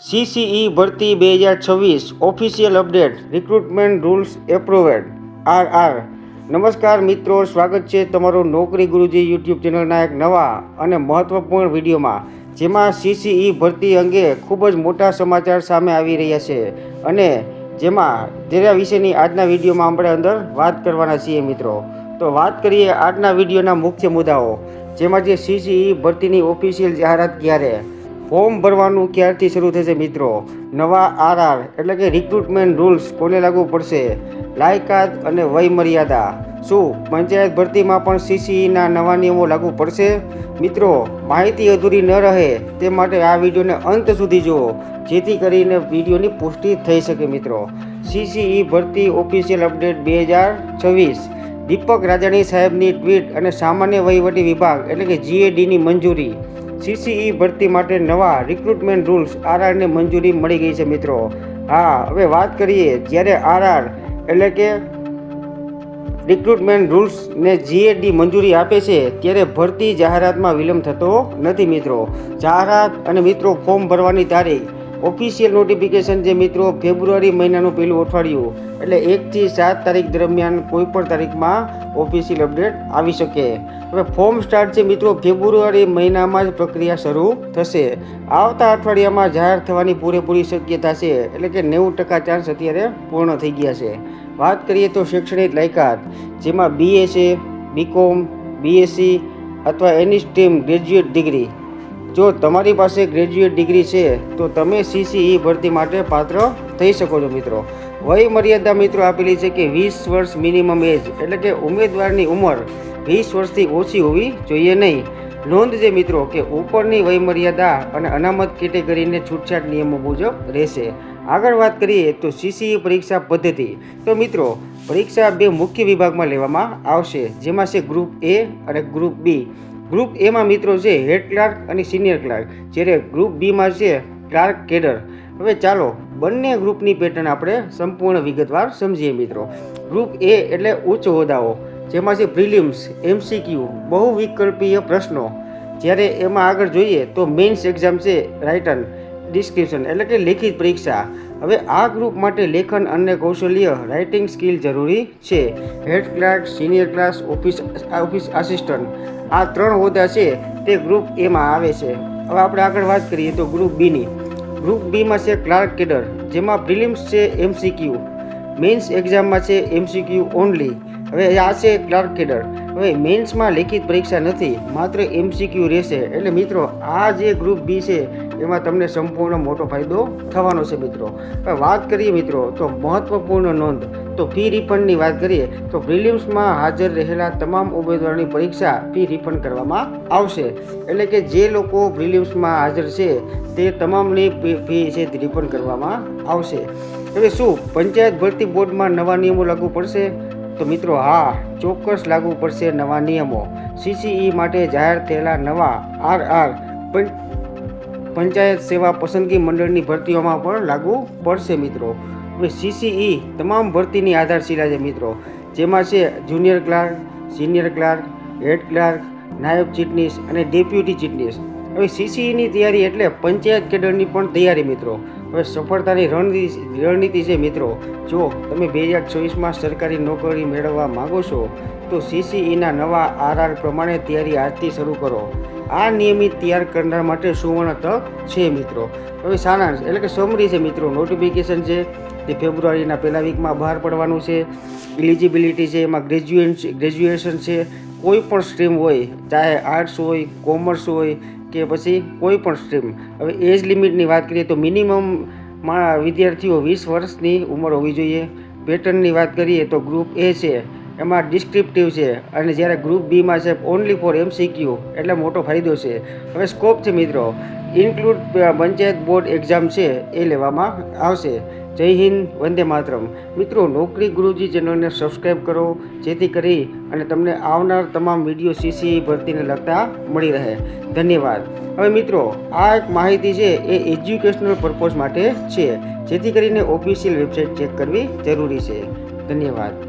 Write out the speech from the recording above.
CCE ભરતી બે હજાર છવ્વીસ official update, recruitment rules approved R R નમસ્કાર મિત્રો, સ્વાગત છે તમારું નોકરી ગુરુજી યુટ્યુબ ચેનલના એક નવા અને મહત્વપૂર્ણ વિડીયોમાં, જેમાં સીસીઈ ભરતી અંગે ખૂબ જ મોટા સમાચાર સામે આવી રહ્યા છે અને જેમાં તેના વિશેની આજના વિડીયોમાં આપણે અંદર વાત કરવાના છીએ મિત્રો. તો વાત કરીએ આજના વિડીયોના મુખ્ય મુદ્દાઓ, જેમાં જે સીસીઈ ભરતીની ઓફિશિયલ જાહેરાત ક્યારે ફોર્મ ભરવાનું ક્યારથી શરૂ થશે મિત્રો? નવા આરઆર એટલે કે રિક્રુટમેન્ટ રૂલ્સ કોને લાગુ પડશે? લાયકાત અને વય મર્યાદા શું પંચાયત ભરતીમાં પણ સીસીઈના નવા નિયમો લાગુ પડશે? મિત્રો, માહિતી અધૂરી ન રહે તે માટે આ વિડીયોને અંત સુધી જુઓ, જેથી કરીને વિડીયોની પુષ્ટિ થઈ શકે મિત્રો. સીસીઈ ભરતી ઓફિશિયલ અપડેટ બે હજાર છવ્વીસ. દીપક રાજાણી સાહેબની ટ્વીટ અને સામાન્ય વહીવટી વિભાગ એટલે કે જીએડીની મંજૂરી. સીસીઈ ભરતી માટે નવા રિક્રુટમેન્ટ રૂલ્સ આરઆરને મંજૂરી મળી ગઈ છે મિત્રો. હા, હવે વાત કરીએ, જ્યારે આરઆર એટલે કે રિક્રુટમેન્ટ રૂલ્સને જીએડી મંજૂરી આપે છે, ત્યારે ભરતી જાહેરાતમાં વિલંબ થતો નથી મિત્રો. જાહેરાત અને મિત્રો ફોર્મ ભરવાની તારીખ ઓફિશિયલ નોટિફિકેશન જે મિત્રો ફેબ્રુઆરી મહિનાનું પહેલું અઠવાડિયું એટલે એકથી સાત તારીખ દરમિયાન કોઈ પણ તારીખમાં ઓફિશિયલ અપડેટ આવી શકે. હવે ફોર્મ સ્ટાર્ટ છે મિત્રો, ફેબ્રુઆરી મહિનામાં જ પ્રક્રિયા શરૂ થશે. આવતા અઠવાડિયામાં જાહેર થવાની પૂરેપૂરી શક્યતા છે, એટલે કે નેવું ટકા ચાન્સ અત્યારે પૂર્ણ થઈ ગયા છે. વાત કરીએ તો શૈક્ષણિક લાયકાત, જેમાં બીએસએ બીકોમ બીએસસી અથવા એની સ્ટ્રીમ ગ્રેજ્યુએટ ડિગ્રી જો તમારી પાસે ગ્રેજ્યુએટ ડિગ્રી છે, તો તમે સીસીઈ ભરતી માટે પાત્ર થઈ શકો છો મિત્રો. વય મર્યાદા મિત્રો આપેલી છે કે વીસ વર્ષ મિનિમમ એજ એટલે કે ઉમેદવારની ઉંમર વીસ વર્ષથી ઓછી હોવી જોઈએ નહીં. નોંધ છે મિત્રો કે ઉપરની વય મર્યાદા અને અનામત કેટેગરીને છૂટછાટ નિયમો મુજબ રહેશે. આગળ વાત કરીએ તો સીસીઈ પરીક્ષા પદ્ધતિ. તો મિત્રો, પરીક્ષા બે મુખ્ય વિભાગમાં લેવામાં આવશે. જેમાં છે ગ્રુપ એ અને ગ્રુપ બી ગ્રુપ એમાં મિત્રો છે હેડ ક્લાર્ક અને સિનિયર ક્લાર્ક જ્યારે ગ્રુપ બીમાં છે ક્લાર્ક કેડર હવે ચાલો બંને ગ્રુપની પેટર્ન આપણે સંપૂર્ણ વિગતવાર સમજીએ મિત્રો. ગ્રુપ એ એટલે ઉચ્ચ હોદ્દાઓ, જેમાં છે પ્રિલિમ્સ, એમસીક્યુ બહુ વિકલ્પીય પ્રશ્નો. જ્યારે એમાં આગળ જોઈએ તો મેઇન્સ એક્ઝામ છે રાઇટન ડિસ્ક્રિપ્શન, એટલે કે લેખિત પરીક્ષા. હવે આ ગ્રુપ માટે લેખન અને કૌશલ્ય રાઇટિંગ સ્કિલ જરૂરી છે. Head clerk, senior class, office office assistant. આ ત્રણ હોદ્દા છે તે ગ્રુપ એમાં આવે છે. હવે આપણે આગળ વાત કરીએ તો ગ્રુપ બીની. ગ્રુપ બીમાં છે ક્લાર્ક કેડર, જેમાં પ્રિલિમ્સ છે એમસીક્યુ મેન્સ એક્ઝામમાં છે એમસીક્યુ ઓનલી. હવે આ છે ક્લાર્ક કેડર. હવે મેન્સમાં લેખિત પરીક્ષા નથી, માત્ર એમસીક્યુ રહેશે. એટલે મિત્રો, આ જે ગ્રુપ બી છે એમાં તમને સંપૂર્ણ મોટો ફાયદો થવાનો છે મિત્રો. હવે વાત કરીએ મિત્રો, તો મહત્વપૂર્ણ નોંધ, તો ફી રિફંડની વાત કરીએ, તો પ્રિલિમ્સમાં હાજર રહેલા તમામ ઉમેદવારોની પરીક્ષા ફી રિફંડ કરવામાં આવશે. એટલે કે જે લોકો પ્રિલિમ્સમાં હાજર છે, તે તમામની ફી છે તે રિફંડ કરવામાં આવશે. હવે શું, પંચાયત ભરતી બોર્ડમાં નવા નિયમો લાગુ પડશે? તો મિત્રો, હા, ચોક્કસ લાગુ પડશે નવા નિયમો. સીસીઈ માટે જાહેર થયેલા નવા આર આર પંચાયત સેવા પસંદગી મંડળની ભરતીઓમાં પણ લાગુ પડશે મિત્રો. હવે સીસીઈ તમામ ભરતીની આધારશિલા છે મિત્રો. જેમાં છે junior clerk senior clerk head clerk નાયબ ચીટનીસ અને ડેપ્યુટી ચીટનીસ હવે સીસીઈની તૈયારી એટલે પંચાયત કેડરની પણ તૈયારી મિત્રો. હવે સફળતાની રણનીતિ રણનીતિ છે મિત્રો. જો તમે બે હજાર ચોવીસમાં સરકારી નોકરી મેળવવા માગો છો, તો સીસીઈના નવા આરઆર પ્રમાણે તૈયારી આજથી શરૂ કરો. આ નિયમિત તૈયાર કરનાર માટે સુવર્ણ તક છે મિત્રો. હવે સારાંશ, એટલે કે સમરી છે મિત્રો. નોટિફિકેશન છે, તે ફેબ્રુઆરીના પહેલા વીકમાં બહાર પડવાનું છે. ઇલિજિબિલિટી છે, એમાં ગ્રેજ્યુએટ ગ્રેજ્યુએશન છે. કોઈ પણ સ્ટ્રીમ હોય, ચાહે આર્ટ્સ હોય કોમર્સ હોય કે પછી કોઈ પણ સ્ટ્રીમ હવે એજ લિમિટની વાત કરીએ તો મિનિમમ વિદ્યાર્થીઓ વીસ વર્ષની ઉંમર હોવી જોઈએ. પેટર્નની વાત કરીએ તો ગ્રુપ એ છે, એમાં ડિસ્ક્રિપ્ટિવ છે અને જ્યારે ગ્રુપ બીમાં છે ઓનલી ફોર એમસીક્યુ એટલે મોટો ફાયદો છે. હવે સ્કોપ છે મિત્રો ઇન્ક્લુડ પંચાયત બોર્ડ એક્ઝામ છે, એ લેવામાં આવશે. જય હિન્દ, વંદે માતરમ. મિત્રો, નોકરી ગુરુજી ચેનલને સબસ્ક્રાઈબ કરો, જેથી કરી અને તમને આવનાર તમામ વીડિયો સીસી ભરતીને લગતા મળી રહે. ધન્યવાદ. હવે મિત્રો, આ એક માહિતી છે, એ એજ્યુકેશનલ પર્પઝ માટે છે. જેથી કરીને ઓફિશિયલ વેબસાઇટ ચેક કરવી જરૂરી છે. ધન્યવાદ.